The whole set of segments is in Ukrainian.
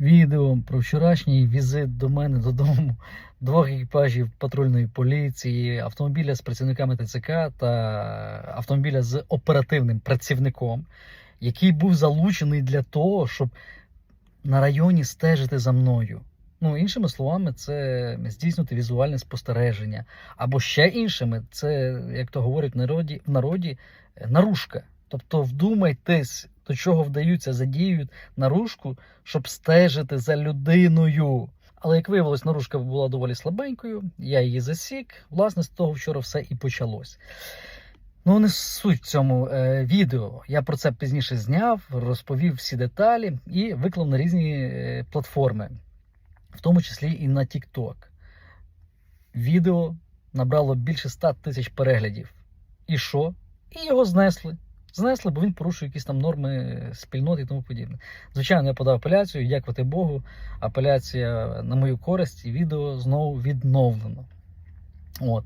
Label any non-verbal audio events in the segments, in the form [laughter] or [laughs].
відео про вчорашній візит до мене додому двох екіпажів патрульної поліції, автомобіля з працівниками ТЦК та автомобіля з оперативним працівником, який був залучений для того, щоб на районі стежити за мною. Ну, іншими словами, це здійснити візуальне спостереження. Або ще іншими, це, як то говорять в народі, в народі е, наружка. Тобто вдумайтесь, до чого вдаються, задіюють наружку, щоб стежити за людиною. Але як виявилось, наружка була доволі слабенькою, я її засік. Власне, з того вчора все і почалось. Ну, не суть в цьому е, відео. Я про це пізніше зняв, розповів всі деталі і виклав на різні е, платформи, в тому числі і на TikTok. Відео набрало більше 100 тисяч переглядів. І що? І його знесли. Знесли, бо він порушує якісь там норми спільноти і тому подібне. Звичайно, я подав апеляцію, дякувати Богу. Апеляція на мою користь і відео знову відновлено. От.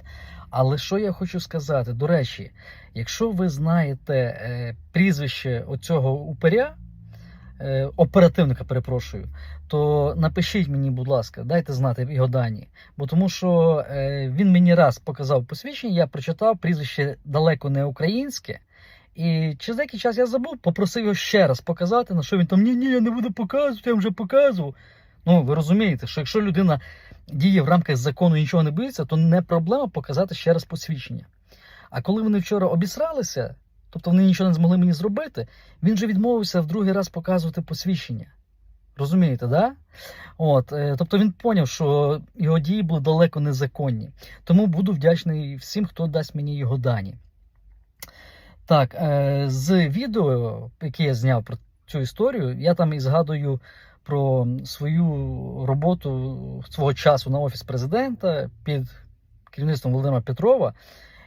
Але що я хочу сказати? До речі, якщо ви знаєте е, прізвище оцього упиря, е, оперативника, перепрошую, то напишіть мені, будь ласка, дайте знати його дані. Бо тому що е, він мені раз показав посвідчення, я прочитав прізвище далеко не українське. І через деякий час я забув, попросив його ще раз показати, на що він там ні, ні, я не буду показувати, я вже показував. Ну, ви розумієте, що якщо людина діє в рамках закону і нічого не боїться, то не проблема показати ще раз посвідчення. А коли вони вчора обісралися, тобто вони нічого не змогли мені зробити, він же відмовився в другий раз показувати посвідчення. Розумієте, да? От, е, тобто він поняв, що його дії були далеко незаконні. Тому буду вдячний всім, хто дасть мені його дані. Так, е, з відео, яке я зняв про цю історію, я там і згадую про свою роботу свого часу на офіс президента під керівництвом Володимира Петрова.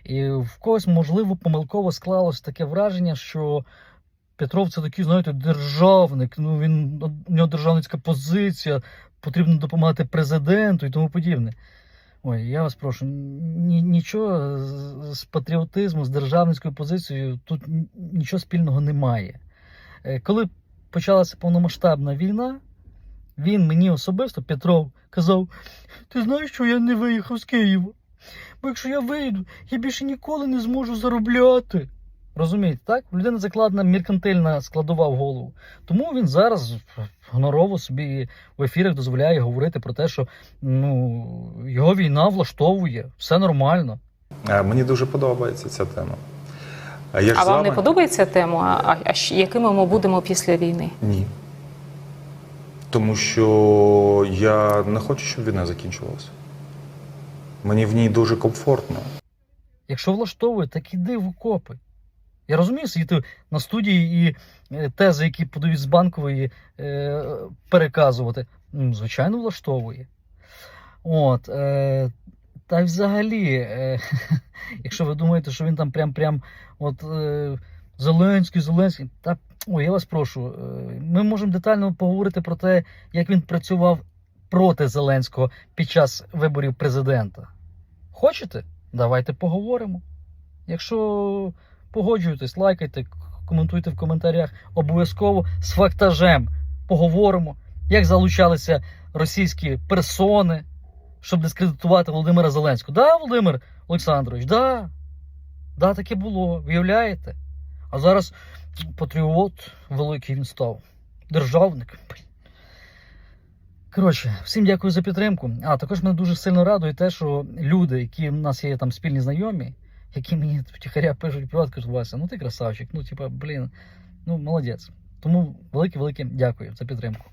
І в когось, можливо, помилково склалось таке враження, що Петров це такий, знаєте, державник. Ну він у нього державницька позиція, потрібно допомагати президенту і тому подібне. Ой, я вас прошу, ні, нічого з, патріотизму, з державницькою позицією тут нічого спільного немає. Е, Коли почалася повномасштабна війна, він мені особисто, Петров, казав: Ти знаєш, що я не виїхав з Києва? Бо якщо я вийду, я більше ніколи не зможу заробляти. Розумієте, так? У людини закладена меркантильна складова в голову. Тому він зараз гонорово собі в ефірах дозволяє говорити про те, що ну, його війна влаштовує, все нормально. Е, Мені дуже подобається ця тема. А, я ж А вам не подобається тема? А, а якими ми будемо після війни? Ні. Тому що я не хочу, щоб війна закінчувалася. Мені в ній дуже комфортно. Якщо влаштовує, так іди в окопи. Я розумію сидіти на студії і е, тези, які подають з банкової, е, переказувати. Звичайно, влаштовує. От, е, та й взагалі, [laughs] якщо ви думаєте, що він там прям-прям от Зеленський, Зеленський, та ой, я вас прошу, ми можемо детально поговорити про те, як він працював проти Зеленського під час виборів президента. Хочете? Давайте поговоримо. Якщо погоджуєтесь, лайкайте, коментуйте в коментарях. Обов'язково з фактажем поговоримо, як залучалися російські персони, щоб дискредитувати Володимира Зеленського. Да, Володимир Олександрович, да. Да, таке було, виявляєте? А зараз патріот великий він став. Державник. Коротше, всім дякую за підтримку. А також мене дуже сильно радує те, що люди, які в нас є там спільні знайомі, які мені втіхаря пишуть приват, кажуть, Вася, ну ти красавчик, ну типа, блін, ну молодець. Тому велике-велике дякую за підтримку.